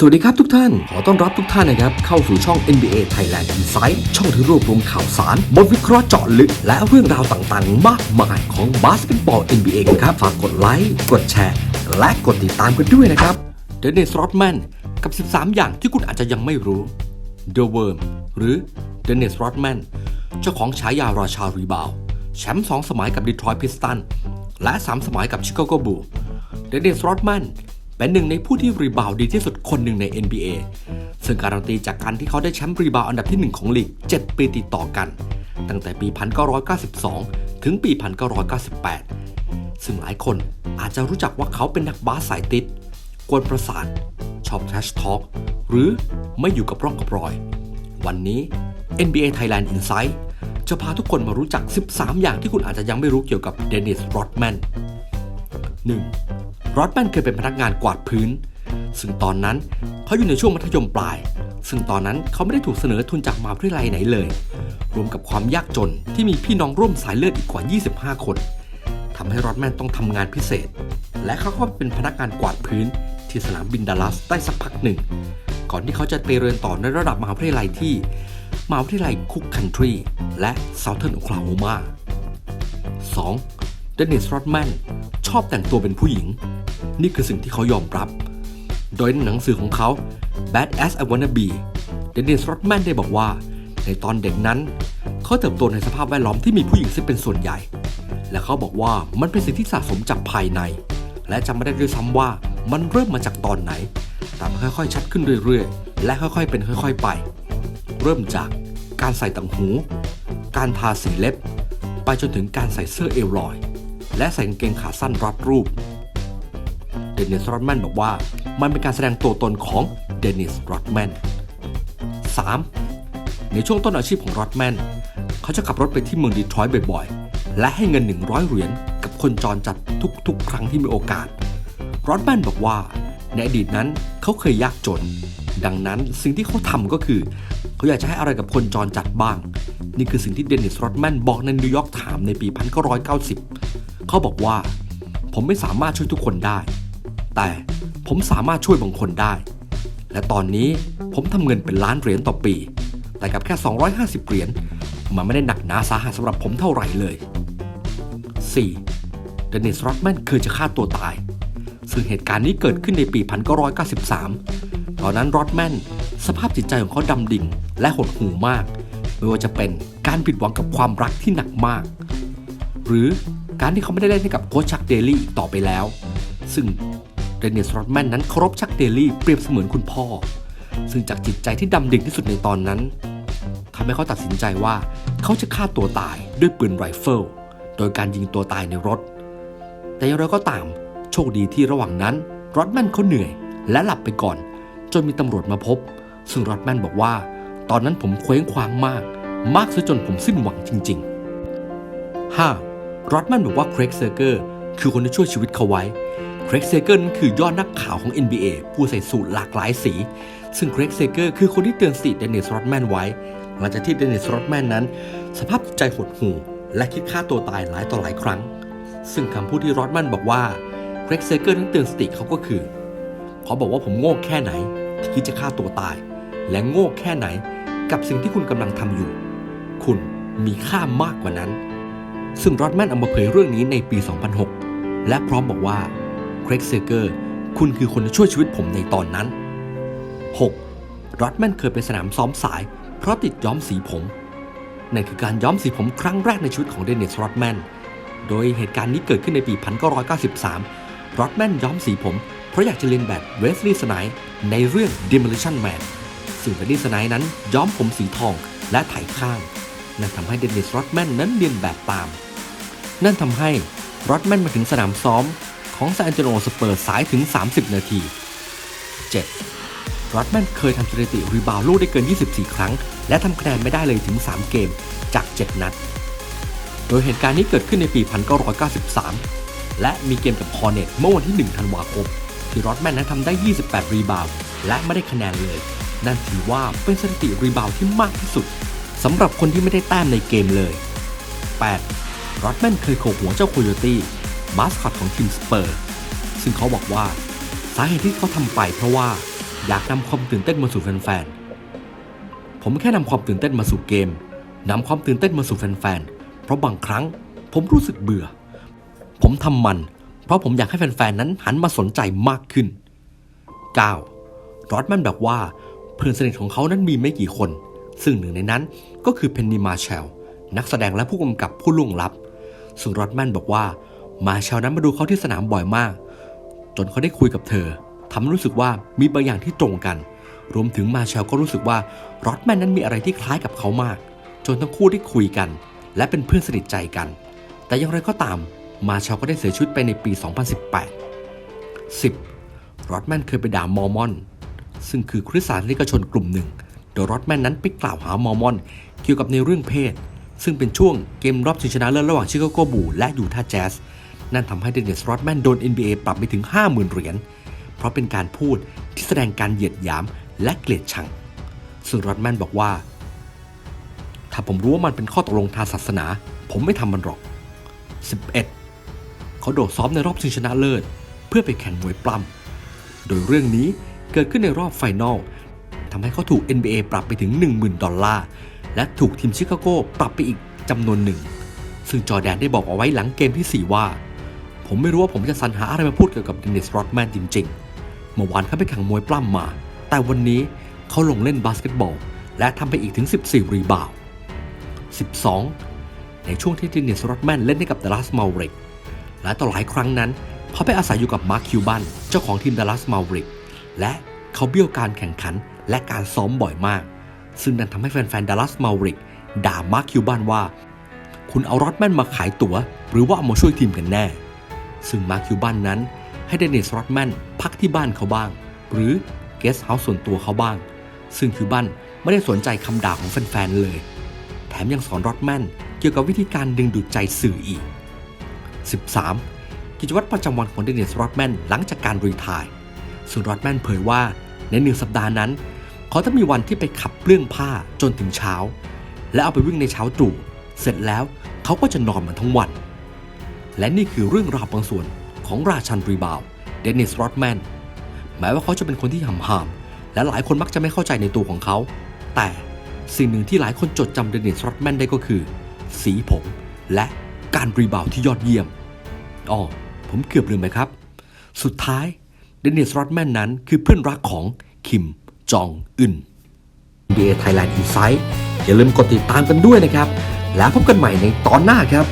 สวัสดีครับทุกท่าน ขอต้อนรับทุกท่านนะครับ เข้าสู่ช่อง NBA Thailand Insight ช่องที่รวบรวมข่าวสาร บทวิเคราะห์เจาะลึก และเรื่องราวต่างๆ มากมายของบาสเกตบอล NBA ครับ ฝากกดไลค์ กดแชร์ และกดติดตามกันด้วยนะครับเดนนิส r ร d แมนกับ 13 อย่างที่คุณอาจจะยังไม่รู้ The Worm หรือเดนนิส r ร d แมนเจ้าของฉายาราชารีบาวแชมป์2สมัยกับดีทรอยต์พิสตันและ 3 สมัยกับชิคาโกบูลเดนนิส r ร d แมน เป็นหนึ่งในผู้ที่รีบาวดีที่สุดคนหนึ่งใน NBA ซึ่งการันตีจากการที่เขาได้แชมป์รีบาวด์อันดับที่ 1 ของลีก 7 ปีติดต่อกัน ตั้งแต่ปี 1992 ถึงปี 1998 ซึ่งหลายคนอาจจะรู้จักว่าเขาเป็นนักบาสสายติด กวนประสาท ชอบแทชทอ l k หรือไม่อยู่กับร่องกับรอย วันนี้ NBA Thailand Insight จะพาทุกคนมารู้จัก 13 อย่างที่คุณอาจจะยังไม่รู้เกี่ยวกับเดนิสโรดแมน 1. รอดแมนเคยเป็นพนักงานกวาดพื้น ซึ่งตอนนั้นเขาอยู่ในช่วงมัธยมปลาย ซึ่งตอนนั้นเขาไม่ได้ถูกเสนอทุนจากมหาวิทยาลัยไหนเลย รวมกับความยากจนที่มีพี่น้องร่วมสายเลือดอีกกว่า 25 คนทำให้รอดแมนต้องทำงานพิเศษ และเขาก็เป็นพนักงานกวาดพื้น ที่สนามบินดัลลัสได้สักพักหนึ่ง ก่อนที่เขาจะไปเรียนต่อในระดับมหาวิทยาลัยที่มหาวิทยาลัยคุกคันทรีและเซาเทิร์นโอคลาโฮมา 2. เดนิสรอดแมนชอบแต่งตัวเป็นผู้หญิง นี่คือสิ่งที่เขายอมรับ โดยในหนังสือของเขา Bad As I Wanna Be เดนิสรอดแมนได้บอกว่า ในตอนเด็กนั้น เขาเติบโตในสภาพแวดล้อมที่มีผู้หญิงซึ่งเป็นส่วนใหญ่ และเขาบอกว่ามันเป็นสิ่งที่สะสมจากภายใน และจำไม่ได้ด้วยซ้ำว่ามันเริ่มมาจากตอนไหน แต่มันค่อยๆ ชัดขึ้นเรื่อยๆ และค่อยๆ เป็นค่อยๆ ไป เริ่มจากการใส่ต่างหู การทาสีเล็บ ไปจนถึงการใส่เสื้อเอวลอย และใส่กางเกงขาสั้นรัดรูป เดนิสรอดแมนบอกว่ามันเป็นการแสดงตัวตนของเดนิสรอดแมน 3. ในช่วงต้นอาชีพของรอดแมนเขาจะขับรถไปที่เมืองดีทรอยต์บ่อยๆ และให้เงิน 100 เหรียญกับคนจรจัดทุกๆ ครั้งที่มีโอกาส รอดแมนบอกว่าในอดีตนั้นเขาเคยยากจน ดังนั้นสิ่งที่เขาทำก็คือเขาอยากจะให้อะไรกับคนจรจัดบ้าง นี่คือสิ่งที่เดนิสรอดแมนบอกในนิวยอร์กไทม์ในปี 1990 เขาบอกว่า ผมไม่สามารถช่วยทุกคนได้ แต่ผมสามารถช่วยบางคนได้ และตอนนี้ผมทำเงินเป็นล้านเหรียญต่อปี แต่กับแค่ 250 เหรียญมันไม่ได้หนักหนาสาหัสสำหรับผมเท่าไหร่เลย 4. เดนิสรอดแมนเคยจะฆ่าตัวตาย ซึ่งเหตุการณ์นี้เกิดขึ้นในปี 1993 ตอนนั้นรอดแมนสภาพจิตใจของเขาดำดิ่งและหดหู่มาก ไม่ว่าจะเป็นการผิดหวังกับความรักที่หนักมาก หรือ การที่เขาไม่ได้เล่นให้กับโค้ชชักเดลี่ต่อไปแล้ว ซึ่งเดนิสรอดแมนนั้นเคารพชักเดลี่เปรียบเสมือนคุณพ่อ ซึ่งจากจิตใจที่ดำดิ่งที่สุดในตอนนั้นทำให้เขาตัดสินใจว่าเขาจะฆ่าตัวตายด้วยปืนไรเฟิลโดยการยิงตัวตายในรถ แต่อย่างไรก็ตามโชคดีที่ระหว่างนั้นรอดแมนเขาเหนื่อย และหลับไปก่อน จนมีตำรวจมาพบ ซึ่งรอดแมนบอกว่า ตอนนั้นผมเคว้งคว้างมาก มากซะจนผมสิ้นหวังจริง ๆ 5. รอดแมนบอกว่าเครกเซอร์เกอร์คือคนที่ช่วยชีวิตเขาไว้เครกเซเกอร์นั้นคือยอดนักข่าวของ NBA ผู้ใส่สูทหลากหลายสี ซึ่งเครกเซเกอร์คือคนที่เตือนสติเดนิสรอดแมนไว้ หลังจากที่เดนิสรอดแมนนั้น สภาพใจหดหู่ และคิดฆ่าตัวตายหลายต่อหลายครั้ง ซึ่งคำพูดที่รอดแมนบอกว่าเครกเซเกอร์นั้นเตือนสติเขาก็คือเขาบอกว่าผมโง่แค่ไหน ที่คิดจะฆ่าตัวตาย และโง่แค่ไหนกับสิ่งที่คุณกำลังทำอยู่ คุณมีค่ามากกว่านั้น ซึ่งรอดแมนเอามาเผยเรื่องนี้ในปี 2006 และพร้อมบอกว่าเครกเซเกอร์คุณคือคนที่ช่วยชีวิตผมในตอนนั้น 6. รอดแมนเคยไปสนามซ้อมสาย เพราะติดย้อมสีผม นั่นคือการย้อมสีผมครั้งแรกในชีวิตของเดนิสรอดแมน โดยเหตุการณ์นี้เกิดขึ้นในปี 1993 รอดแมนย้อมสีผม เพราะอยากจะเรียนแบบเวสลีย์สไนด์ในเรื่อง Demolition Man ซึ่งเวสลีย์สไนด์นั้นย้อมผมสีทองและไถข้าง นั่นทำให้เดนิสรอดแมนนั้นเรียนแบบตาม นั่นทำให้รอดแมนมาถึงสนามซ้อมของซานเจโรสเปอร์สายถึง 30 นาที 7. รอดแมนเคยทำสถิติรีบาวลูกได้เกิน 24 ครั้ง และทำคะแนนไม่ได้เลยถึง 3 เกมจาก 7 นัด โดยเหตุการณ์นี้เกิดขึ้นในปี 1993 และมีเกมกับคอเนตเมื่อวันที่ 1 ธันวาคมที่รอดแมนนั้นทำได้ 28 รีบาวและไม่ได้คะแนนเลย นั่นถือว่าเป็นสถิติรีบาวที่มากที่สุดสำหรับคนที่ไม่ได้แต้มในเกมเลย 8. รอดแมนเคยโขกหัวเจ้าโคโยตี้มาสคอตของทีมสเปอร์ ซึ่งเขาบอกว่าสาเหตุที่เขาทำไปเพราะว่าอยากนำความตื่นเต้นมาสู่แฟนๆ ผมแค่นำความตื่นเต้นมาสู่เกมนำความตื่นเต้นมาสู่แฟนๆ เพราะบางครั้งผมรู้สึกเบื่อ ผมทำมัน เพราะผมอยากให้แฟนๆ นั้นหันมาสนใจมากขึ้น 9. รอดแมนบอกว่าเพื่อนสนิทของเขานั้นมีไม่กี่คน ซึ่งหนึ่งในนั้นก็คือเพนนีมาเชลนักแสดงและผู้กำกับผู้ล่วงลับ ซึ่งรอดแมนบอกว่า มาเชลนั้นมาดูเขาที่สนามบ่อยมาก จนเขาได้คุยกับเธอทำให้รู้สึกว่ามีบางอย่างที่ตรงกัน รวมถึงมาเชลก็รู้สึกว่ารอดแมนนั้นมีอะไรที่คล้ายกับเขามาก จนทั้งคู่ได้คุยกัน และเป็นเพื่อนสนิทใจกัน แต่อย่างไรก็ตาม มาเชลก็ได้เสียชีวิตไปในปี 2018 10. รอดแมนเคยไปด่ามอร์มอน ซึ่งคือคริสตศาสนิกชนกลุ่มหนึ่ง โดยรอดแมนนั้นไปกล่าวหามอร์มอน เกี่ยวกับในเรื่องเพศ ซึ่งเป็นช่วงเกมรอบชิงชนะเลิศระหว่างชิคาโกบูลและยูทาห์แจ๊สนั่นทำให้เดนิสรอดแมนโดน NBA ปรับไปถึง 50,000 เหรียญ เพราะเป็นการพูดที่แสดงการเหยียดหยามและเกลียดชัง ซึ่งรอดแมนบอกว่า ถ้าผมรู้ว่ามันเป็นข้อตกลงทางศาสนา ผมไม่ทำมันหรอก 11 เขาโดดซ้อมในรอบชิงชนะเลิศ เพื่อไปแข่งมวยปล้ำ โดยเรื่องนี้เกิดขึ้นในรอบไฟนอลทำให้เขาถูก NBA ปรับไปถึง 10,000 ดอลลาร์ และถูกทีมชิคาโกปรับไปอีกจำนวนหนึ่ง ซึ่งจอแดนได้บอกเอาไว้หลังเกมทีสี่4 ว่า ผมไม่รู้ว่าผมจะสรรหาอะไรมาพูดเกี่ยวกับเดนิสรอดแมนจริงๆ เมื่อวานเขาไปแข่งมวยปล้ำมา แต่วันนี้เขาลงเล่นบาสเกตบอล และทำไปอีกถึง 14 รีบาวด์12 ในช่วงที่เดนิสรอดแมนเล่นให้กับดัลลัสมาเริกและต่อหลายครั้งนั้นเขาไปอาศัยอยู่กับมาร์คคิวบันเจ้าของทีมดัลลัสมาเริกและเขาเบี้ยวการแข่งขันและการซ้อมบ่อยมาก ซึ่งนั่นทำให้แฟนๆดัลลัสมาริกด่ามาร์คคิวบันว่า คุณเอารอดแมนมาขายตั๋ว หรือว่าเอามาช่วยทีมกันแน่ ซึ่งมาร์คคิวบันนั้น ให้เดนิสรอดแมนพักที่บ้านเขาบ้าง หรือเกสต์เฮาส์ส่วนตัวเขาบ้าง ซึ่งคิวบันไม่ได้สนใจคำด่าของแฟนๆเลย แถมยังสอนรอดแมนเกี่ยวกับวิธีการดึงดูดใจสื่ออีก 13. กิจวัตรประจำวันของเดนิสรอดแมนหลังจากการรีทร์ซึ่งรอดแมนเผยว่าในหนึ่งสัปดาห์นั้น เขาจะมีวันที่ไปขับเปลื้องผ้าจนถึงเช้า และเอาไปวิ่งในเช้าตรู่เสร็จแล้วเขาก็จะนอนมันทั้งวัน และนี่คือเรื่องราวบางส่วนของราชันรีบาวเดนนิสรอดแมนแม้ว่าเขาจะเป็นคนที่หำหามและหลายคนมักจะไม่เข้าใจในตัวของเขา แต่สิ่งหนึ่งที่หลายคนจดจำเดนนิสรอดแมนได้ก็คือ สีผมและการรีบาวที่ยอดเยี่ยมอ๋อผมเกือบลืมไปครับ สุดท้ายเดนิสรอดแมนนั้นคือเพื่อนรักของคิม จองอึน NBA Thailand Insight อย่าลืมกดติดตามกันด้วยนะครับ แล้วพบกันใหม่ในตอนหน้าครับ